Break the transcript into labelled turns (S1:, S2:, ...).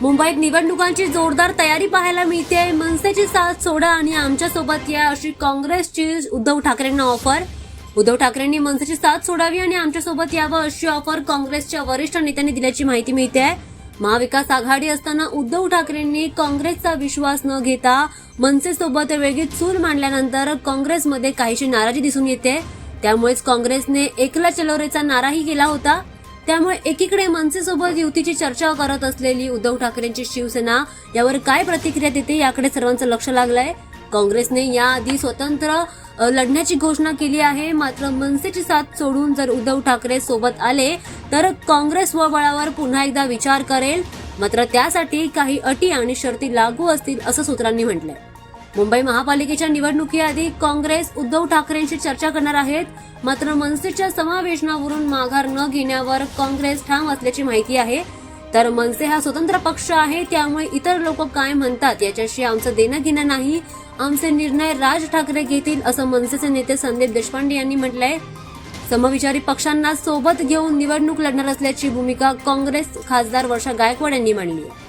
S1: मुंबईत निवडणुकांची जोरदार तयारी पाहायला मिळते. मनसेची साथ सोडा आणि आमच्यासोबत या अशी काँग्रेसची उद्धव ठाकरेंना ऑफर उद्धव ठाकरेंनी मनसेची साथ सोडावी आणि आमच्यासोबत यावं अशी ऑफर काँग्रेसच्या वरिष्ठ नेत्यांनी दिल्याची माहिती मिळते. आहे महाविकास आघाडी असताना उद्धव ठाकरेंनी काँग्रेसचा विश्वास न घेता मनसेसोबत वेगळी चूल मांडल्यानंतर काँग्रेसमध्ये काहीशी नाराजी दिसून येते. त्यामुळेच काँग्रेसने एकला चलोरेचा नाराही केला होता. त्यामुळे एकीकडे मनसेसोबत युतीची चर्चा करत असलेली उद्धव ठाकरेंची शिवसेना यावर काय प्रतिक्रिया देते याकडे सर्वांचं लक्ष लागलंय. काँग्रेसने याआधी स्वतंत्र लढण्याची घोषणा केली आहे. मात्र मनसेची साथ सोडून जर उद्धव ठाकरे सोबत आले तर काँग्रेस स्वबळावर पुन्हा एकदा विचार करेल. मात्र त्यासाठी काही अटी आणि शर्ती लागू असतील असं सूत्रांनी म्हटलंय. मुंबई महापालिकेच्या निवडणुकीआधी काँग्रेस उद्धव ठाकरेंशी चर्चा करणार आहेत. मात्र मनसेच्या समावेशनावरून माघार न घेण्यावर काँग्रेस ठाम असल्याची माहिती आहे. तर मनसे हा स्वतंत्र पक्ष आहे त्यामुळे इतर लोक काय म्हणतात याच्याशी आमचं देणं घेणं नाही. आमचे निर्णय राज ठाकरे घेतील असं मनसेचे नेते संदीप देशपांडे यांनी म्हटलंय. समविचारी पक्षांना सोबत घेऊन निवडणूक लढणार असल्याची भूमिका काँग्रेस खासदार वर्षा गायकवाड यांनी मांडली. आहे